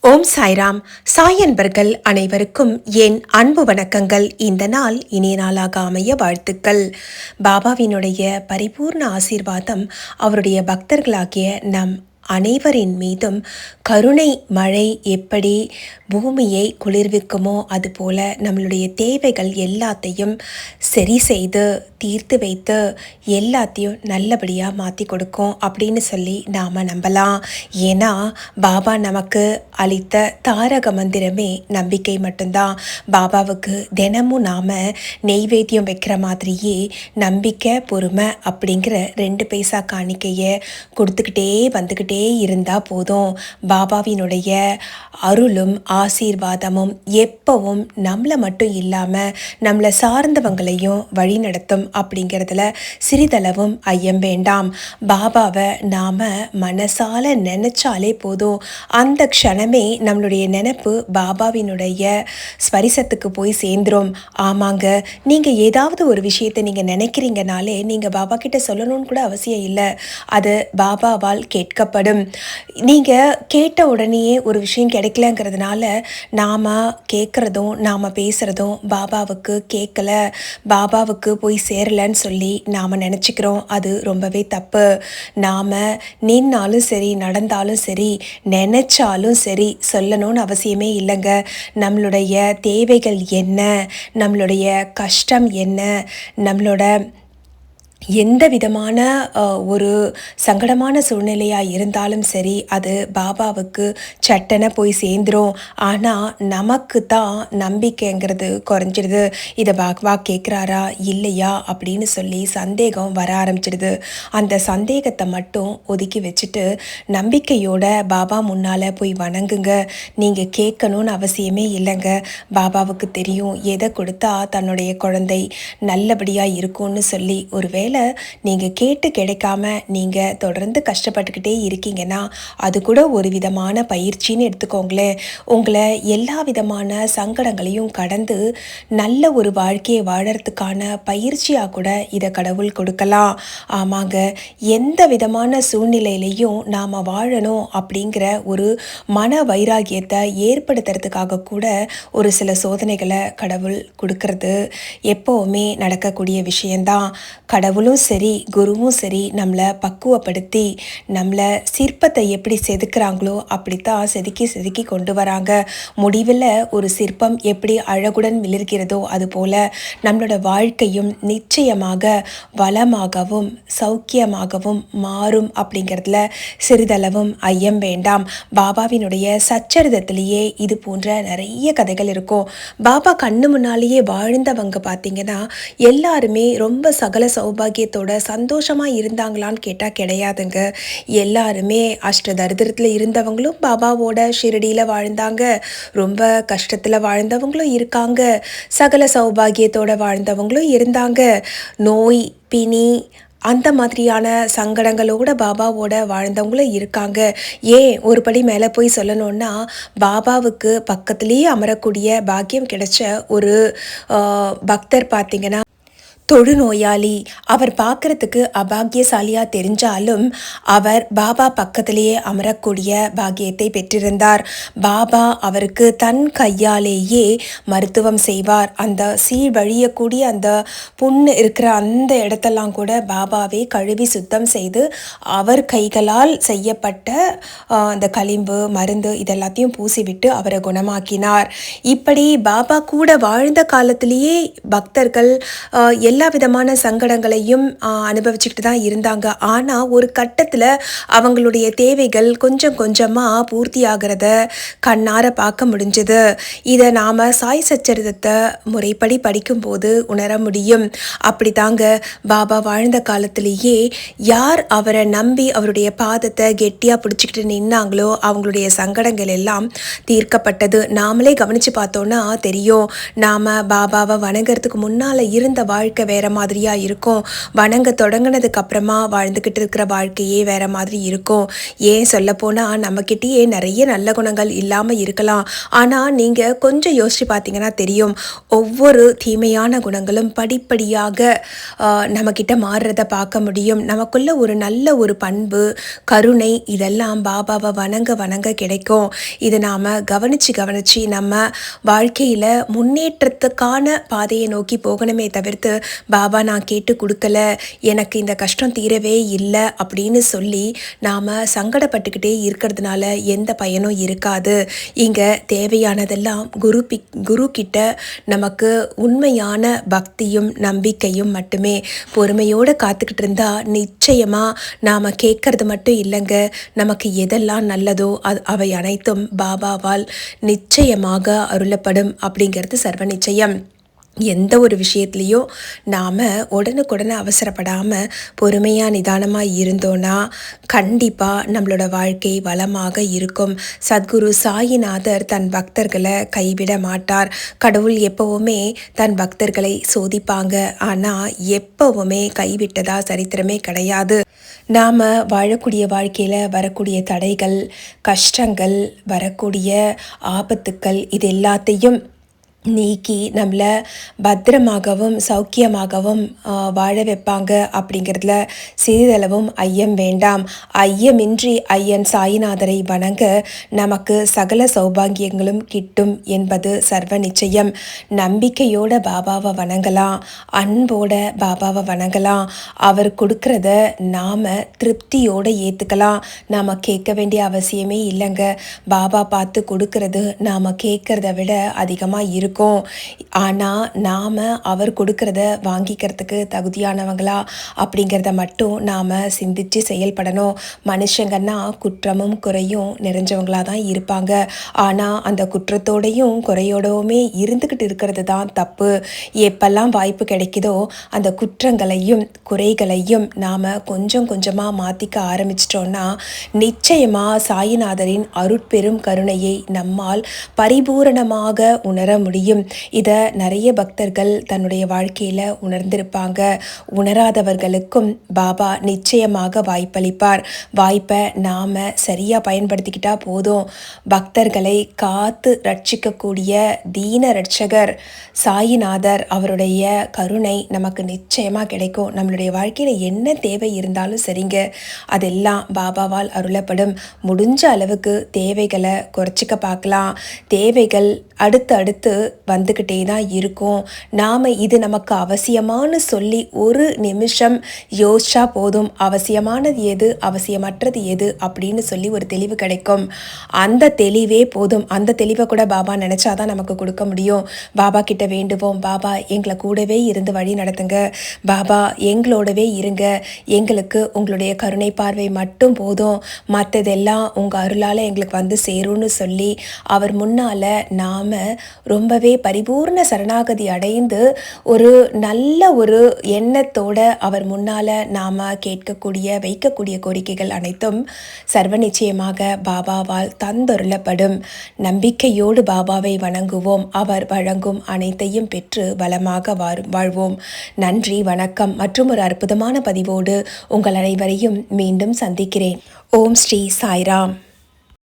ஓம் சாய்ராம். சாய் அன்பர்கள் அனைவருக்கும் என் அன்பு வணக்கங்கள். இந்த நாள் இனிய நாளாக அமைய வாழ்த்துக்கள். பாபாவினுடைய பரிபூர்ண ஆசீர்வாதம் அவருடைய பக்தர்களாகிய நம் அனைவரின் மீதும் கருணை மழை எப்படி பூமியை குளிர்விக்குமோ அதுபோல நம்மளுடைய தேவைகள் எல்லாத்தையும் சரி செய்து தீர்த்து வைத்து எல்லாத்தையும் நல்லபடியாக மாற்றி கொடுக்கும் அப்படின்னு சொல்லி நாம் நம்பலாம். ஏன்னா பாபா நமக்கு அளித்த தாரக மந்திரமே நம்பிக்கை மட்டும்தான். பாபாவுக்கு தினமும் நாம் நெய்வேத்தியம் வைக்கிற மாதிரியே நம்பிக்கை பொறுமை அப்படிங்கிற ரெண்டு பைசா காணிக்கையை கொடுத்துக்கிட்டே வந்துக்கிட்டே இருந்தால் போதும். பாபாவினுடைய அருளும் ஆசீர்வாதமும் எப்பவும் நம்மளை மட்டும் இல்லாமல் நம்மளை சார்ந்தவங்களையும் வழிநடத்தும் அப்படிங்கிறதுல சிறிதளவும் ஐயம் வேண்டாம். பாபாவை நாம் மனசால நினச்சாலே போதும். அந்த க்ஷணமே நம்மளுடைய நினப்பு பாபாவினுடைய ஸ்பரிசத்துக்கு போய் சேர்ந்துரும். ஆமாங்க நீங்கள் ஏதாவது ஒரு விஷயத்தை நீங்கள் நினைக்கிறீங்கனாலே நீங்கள் பாபா கிட்ட சொல்லணும்னு கூட அவசியம் இல்லை. அது பாபாவால் கேட்கப்படும். நீங்கள் கேட்ட உடனேயே ஒரு விஷயம் கிடைக்கலங்கிறதுனால நாம் கேட்குறதும் நாம் பேசுகிறதும் பாபாவுக்கு கேட்கல பாபாவுக்கு போய் சேரலன்னு சொல்லி நாம் நினச்சிக்கிறோம். அது ரொம்பவே தப்பு. நாம் நின்னாலும் சரி நடந்தாலும் சரி நினச்சாலும் சரி சொல்லணும்னு அவசியமே இல்லைங்க. நம்மளுடைய தேவைகள் என்ன? நம்மளுடைய கஷ்டம் என்ன? நம்மளோட எந்த விதமான ஒரு சங்கடமான சூழ்நிலையாக இருந்தாலும் சரி அது பாபாவுக்கு சட்டனை போய் சேர்ந்துரும். ஆனால் நமக்கு தான் நம்பிக்கைங்கிறது குறைஞ்சிடுது இதை பாபா கேட்குறாரா இல்லையா? அப்படின்னு சொல்லி சந்தேகம் வர ஆரம்பிச்சிடுது. அந்த சந்தேகத்தை மட்டும் ஒதுக்கி வச்சுட்டு நம்பிக்கையோட பாபா முன்னால் போய் வணங்குங்க. நீங்கள் கேட்கணும்னு அவசியமே இல்லைங்க. பாபாவுக்கு தெரியும். எதை கொடுத்தா தன்னுடைய குழந்தை நல்லபடியாக இருக்கும்னு சொல்லி ஒரு வேலை நீங்கள் கேட்டு கிடைக்காம நீங்கள் தொடர்ந்து கஷ்டப்பட்டுக்கிட்டே இருக்கீங்கன்னா அது கூட ஒரு விதமான பயிற்சின்னு எடுத்துக்கோங்களேன். உங்களை எல்லா விதமான சங்கடங்களையும் கடந்து நல்ல ஒரு வாழ்க்கையை வாழறதுக்கான பயிற்சியாக கூட இதை கடவுள் கொடுக்கலாம். ஆமாங்க எந்த விதமான சூழ்நிலையிலையும் நாம் வாழணும் அப்படிங்கிற ஒரு மன வைராகியத்தை ஏற்படுத்துறதுக்காக கூட ஒரு சில சோதனைகளை கடவுள் கொடுக்கறது எப்போவுமே நடக்கக்கூடிய விஷயந்தான் கடவுளும் சரி குருவும் சரி நம்மளை பக்குவப்படுத்தி நம்மளை சிற்பத்தை எப்படி செதுக்குறாங்களோ அப்படித்தான் செதுக்கி செதுக்கி கொண்டு வராங்க. முடிவில் ஒரு சிற்பம் எப்படி அழகுடன் மிளிர்கிறதோ அதுபோல நம்மளோட வாழ்க்கையும் நிச்சயமாக வளமாகவும் சௌக்கியமாகவும் மாறும் அப்படிங்கிறதுல சிறிதளவும் ஐயம் வேண்டாம். பாபாவினுடைய சச்சரிதத்திலேயே இது போன்ற நிறைய கதைகள் இருக்கும். பாபா கண்ணு முன்னாலேயே வாழ்ந்தவங்க பார்த்தீங்கன்னா எல்லாருமே ரொம்ப சகல சௌபாகியத்தோட சந்தோஷமாக இருந்தாங்களான்னு கேட்டால் கிடையாதுங்க. எல்லாருமே அஷ்ட தரித்திரத்தில் இருந்தவங்களும் பாபாவோட ஷிரடியில் வாழ்ந்தாங்க. ரொம்ப கஷ்டத்தில் வாழ்ந்தவங்களும் இருக்காங்க. சகல சௌபாகியத்தோட வாழ்ந்தவங்களும் இருந்தாங்க. நோய் பிணி அந்த மாதிரியான சங்கடங்களோட பாபாவோட வாழ்ந்தவங்களும் இருக்காங்க. ஏன் ஒரு படி மேலே போய் சொல்லணுன்னா பாபாவுக்கு பக்கத்துலேயே அமரக்கூடிய பாக்கியம் கிடைச்ச ஒரு பக்தர் பார்த்தீங்கன்னா தொழுநோயாளி. அவர் பார்க்கறதுக்கு அபாக்கியசாலியா தெரிஞ்சாலும் அவர் பாபா பக்கத்திலேயே அமரக்கூடிய பாக்கியத்தை பெற்றிருந்தார். பாபா அவருக்கு தன் கையாலேயே மருத்துவம் செய்வார். அந்த சீழ் வழியக்கூடிய அந்த புண்ணு இருக்கிற அந்த இடத்தெல்லாம் கூட பாபாவே கழுவி சுத்தம் செய்து அவர் கைகளால் செய்யப்பட்ட அந்த களிம்பு மருந்து இதெல்லாத்தையும் பூசிவிட்டு அவரை குணமாக்கினார். இப்படி பாபா கூட வாழ்ந்த காலத்திலேயே பக்தர்கள் எல்லா எல்லா விதமான சங்கடங்களையும் அனுபவிச்சுக்கிட்டு தான் இருந்தாங்க. ஆனால் ஒரு கட்டத்தில் அவங்களுடைய தேவைகள் கொஞ்சம் கொஞ்சமாக பூர்த்தி ஆகிறத கண்ணார பார்க்க முடிஞ்சது. இதை நாம் சாய் சச்சரிதத்தை முறைப்படி படிக்கும்போது உணர முடியும். அப்படி தாங்க பாபா வாழ்ந்த காலத்திலேயே யார் அவரை நம்பி அவருடைய பாதத்தை கெட்டியாக பிடிச்சிக்கிட்டு நின்னாங்களோ அவங்களுடைய சங்கடங்கள் எல்லாம் தீர்க்கப்பட்டது. நாமளே கவனித்து பார்த்தோன்னா தெரியும். நாம் பாபாவை வணங்குறதுக்கு முன்னால் இருந்த வாழ்க்கை வேறு மாதிரியாக இருக்கும். வணங்க தொடங்கினதுக்கு அப்புறமா வாழ்ந்துக்கிட்டு இருக்கிற வாழ்க்கையே வேறு மாதிரி இருக்கும். ஏன் சொல்லப்போனால் நம்மக்கிட்டேயே நிறைய நல்ல குணங்கள் இல்லாமல் இருக்கலாம். ஆனால் நீங்கள் கொஞ்சம் யோசித்து பார்த்தீங்கன்னா தெரியும். ஒவ்வொரு தீமையான குணங்களும் படிப்படியாக நம்மக்கிட்ட மாறுறத பார்க்க முடியும். நமக்குள்ள ஒரு நல்ல ஒரு பண்பு கருணை இதெல்லாம் பாபாவை வணங்க வணங்க கிடைக்கும். இதை நாம் கவனித்து கவனித்து நம்ம வாழ்க்கையில் முன்னேற்றத்துக்கான பாதையை நோக்கி போகணுமே தவிர்த்து பாபா நான் கேட்டு கொடுக்கல எனக்கு இந்த கஷ்டம் தீரவே இல்லை அப்படின்னு சொல்லி நாம் சங்கடப்பட்டுக்கிட்டே இருக்கிறதுனால எந்த பயனும் இருக்காது. இங்கே தேவையானதெல்லாம் குரு பி குரு கிட்ட நமக்கு உண்மையான பக்தியும் நம்பிக்கையும் மட்டுமே. பொறுமையோடு காத்துக்கிட்டு இருந்தால் நிச்சயமாக நாம் கேட்கறது மட்டும் இல்லைங்க. நமக்கு எதெல்லாம் நல்லதோ அது அவை அனைத்தும் பாபாவால் நிச்சயமாக அருளப்படும் அப்படிங்கிறது சர்வ நிச்சயம். எந்த ஒரு விஷயத்துலேயும் நாம் உடனுக்குடனே அவசரப்படாமல் பொறுமையாக நிதானமாக இருந்தோன்னா கண்டிப்பாக நம்மளோட வாழ்க்கை வளமாக இருக்கும். சத்குரு சாயிநாதர் தன் பக்தர்களை கைவிட மாட்டார். கடவுள் எப்போவுமே தன் பக்தர்களை சோதிப்பாங்க. ஆனால் எப்போவுமே கைவிட்டதா சரித்திரமே கிடையாது. நாம் வாழக்கூடிய வாழ்க்கையில் வரக்கூடிய தடைகள் கஷ்டங்கள் வரக்கூடிய ஆபத்துக்கள் இது எல்லாத்தையும் நீக்கி நம்மளை பத்திரமாகவும் சௌக்கியமாகவும் வாழ வைப்பாங்க அப்படிங்கிறதுல சிறிதளவும் ஐயம் வேண்டாம். ஐயமின்றி ஐயன் சாயிநாதரை வணங்க நமக்கு சகல சௌபாகியங்களும் கிட்டும் என்பது சர்வ நிச்சயம். நம்பிக்கையோட பாபாவை வணங்கலாம் அன்போட பாபாவை வணங்கலாம். அவர் கொடுக்கறத நாம் திருப்தியோடு ஏற்றுக்கலாம் நாம் கேட்க வேண்டிய அவசியமே இல்லைங்க. பாபா பார்த்து கொடுக்கறது நாம் கேட்குறத விட அதிகமாக இருக்கும் இருக்கும். ஆனால் நாம் அவர் கொடுக்கறத வாங்கிக்கிறதுக்கு தகுதியானவங்களா அப்படிங்கிறத மட்டும் நாம் சிந்தித்து செயல்படணும். மனுஷங்கன்னா குற்றமும் குறையும் நிறைஞ்சவங்களாக தான் இருப்பாங்க. ஆனால் அந்த குற்றத்தோடையும் குறையோடவுமே இருந்துக்கிட்டு இருக்கிறது தான் தப்பு. எப்பெல்லாம் வாய்ப்பு கிடைக்குதோ அந்த குற்றங்களையும் குறைகளையும் நாம் கொஞ்சம் கொஞ்சமாக மாற்றிக்க ஆரம்பிச்சிட்டோன்னா நிச்சயமாக சாயிநாதரின் அருட்பெரும் கருணையை நம்மால் பரிபூரணமாக உணர முடியும். முடியும். இதை நிறைய பக்தர்கள் தன்னுடைய வாழ்க்கையில் உணர்ந்திருப்பாங்க. உணராதவர்களுக்கும் பாபா நிச்சயமாக வாய்ப்பளிப்பார். வாய்ப்பை நாம் சரியாக பயன்படுத்திக்கிட்டா போதும். பக்தர்களை காத்து ரட்சிக்கக்கூடிய தீன ரட்சகர் சாயிநாதர் அவருடைய கருணை நமக்கு நிச்சயமாக கிடைக்கும். நம்மளுடைய வாழ்க்கையில் என்ன தேவை இருந்தாலும் சரிங்க. அதெல்லாம் பாபாவால் அருளப்படும். முடிஞ்ச அளவுக்கு தேவைகளை குறைச்சிக்க பார்க்கலாம். தேவைகள் அடுத்து அடுத்து வந்துக்கிட்டே தான் இருக்கும். நாம் இது நமக்கு அவசியமானு சொல்லி ஒரு நிமிஷம் யோசிச்சா போதும். அவசியமானது எது? அவசியமற்றது எது? அப்படின்னு சொல்லி ஒரு தெளிவு கிடைக்கும். அந்த தெளிவே போதும். அந்த தெளிவை கூட பாபா நினச்சாதான் நமக்கு கொடுக்க முடியும். பாபா கிட்ட வேண்டுவோம். பாபா எங்களை கூடவே இருந்து வழி நடத்துங்க. பாபா எங்களோடவே இருங்க. எங்களுக்கு உங்களுடைய கருணை பார்வை மட்டும் போதும். மற்றதெல்லாம் உங்கள் அருளால் எங்களுக்கு வந்து சேரும்னு சொல்லி அவர் முன்னால் நாம் ரொம்பவே பரிபூர்ண சரணாகதி அடைந்து ஒரு நல்ல ஒரு எண்ணத்தோட அவர் முன்னால் நாம் கேட்கக்கூடிய வைக்கக்கூடிய கோரிக்கைகள் அனைத்தும் சர்வ நிச்சயமாக பாபாவால் தந்தொருளப்படும். நம்பிக்கையோடு பாபாவை வணங்குவோம். அவர் வழங்கும் அனைத்தையும் பெற்று பலமாக வாழ்வோம். நன்றி வணக்கம். மற்றும் ஒரு அற்புதமான பதிவோடு உங்கள் அனைவரையும் மீண்டும் சந்திக்கிறேன். ஓம் ஸ்ரீ சாய்ராம்.